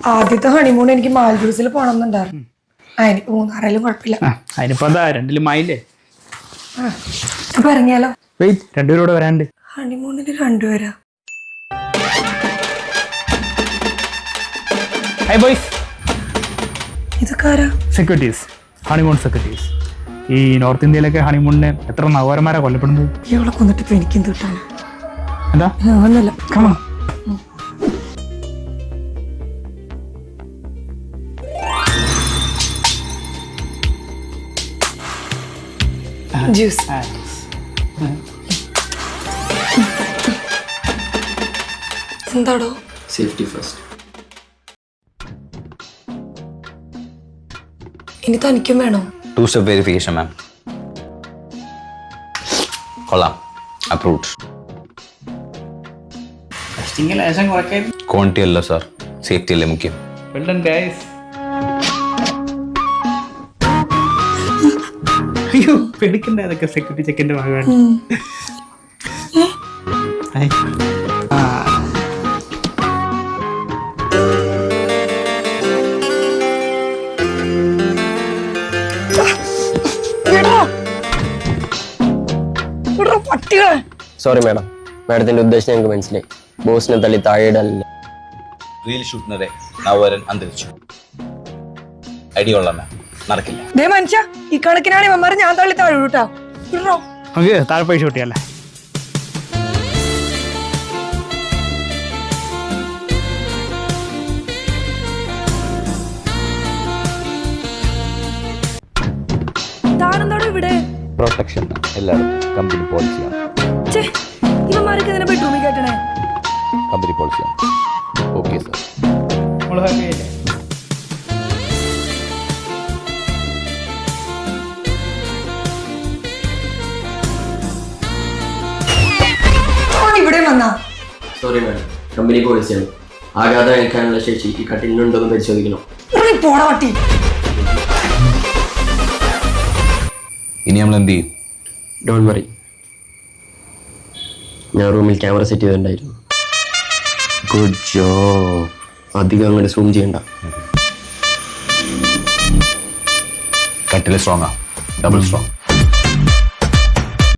ആദ്യത്തെ ഹണിമൂൺ എനിക്ക് മാൽഡീവ്സിൽ പോകണം എന്നുണ്ടായിരുന്നു ആ എനിക്ക് മൂന്നാറായാലും കുഴപ്പമില്ല. അതിനിപ്പോ എന്താ രണ്ടിലും ആയില്ലേ? ആ, അപ്പൊ ഇറങ്ങിയാലോ? വെയിറ്റ് രണ്ടുപേരും കൂടെ വരാണ്ട് ഹണിമൂണിന് രണ്ടുപേരാ. ഹൈ ബോയ്സ് ഇതൊക്കെ ആരാ സെക്യൂരിറ്റീസ് ഹണിമൂൺ സെക്യൂരിറ്റീസ് ഈ നോർത്ത് ഇന്ത്യയിലൊക്കെ ഹണിമൂണിന് എത്ര നവകരന്മാരാ കൊല്ലപ്പെടുന്നത്? ഇവളെ കൊന്നിട്ട് ഇപ്പൊ എനിക്കും കിട്ടാണ് എന്താ ഒന്നല്ല ജ്യൂസ് എന്താടോ? സേഫ്റ്റി ഫസ്റ്റ് ഇനി തനിക്കും വേണോ? ടു സ്റ്റെപ്പ് വെരിഫിക്കേഷൻ മാം കൊള്ളാം. അപ്രൂവ്ഡ് ക്വാണ്ടിറ്റി അല്ല സാർ സേഫ്റ്റി അല്ലേ മുഖ്യം? വെൽഡൺ ഗൈസ് അയ്യോ പേടിക്കണ്ട അതൊക്കെ സെക്യൂരിറ്റി ചെക്കിന്റെ ഭാഗമാണ്. പട്ടികളെ. സോറി മാഡം മാഡത്തിന്റെ ഉദ്ദേശം ഞങ്ങൾക്ക് മനസ്സിലായി. ബോസിനെ തള്ളി താഴെയിടല്ല റീൽ ഷൂട്ടിനിടെ നവരൻ അന്തരിച്ചു. ഐഡിയ കൊള്ളാം മാം നടക്കില്ല. ദേ മനുഷ്യ ഈ കണക്കിനാണ് ഇവന്മാരെ ഞാൻ തള്ളി താഴെ കേട്ടോ വിടറോ നമുക്ക് താഴെ പൈസ കിട്ടിയല്ലേ ഇവിടെ? പ്രൊട്ടക്ഷൻ കമ്പനി പോളിസിയാണ് ഛേ ഇവന്മാരൊക്കെ ഇതിനെ ബെഡ്റൂമിൽ കേട്ടണേ കമ്പനി പോളിസിയാണ് സോറി മാഡം കമ്പനി പോളിസിയാണ് ആഘാതം ഏൽക്കാനുള്ള ശേഷി ഈ കട്ടിലിനുണ്ടോ എന്ന് പരിശോധിക്കണം. പോടാ പട്ടി ഇനി നമ്മൾ എന്ത് ചെയ്യും? ഡോൺ വറി ഞാൻ റൂമിൽ ക്യാമറ സെറ്റ് ചെയ്തിട്ടുണ്ടായിരുന്നു. ഗുഡ് ജോ അധികം അങ്ങോട്ട് സൂം ചെയ്യണ്ട. കട്ടിൽ സ്ട്രോങ്ങാ ഡബിൾ സ്ട്രോങ്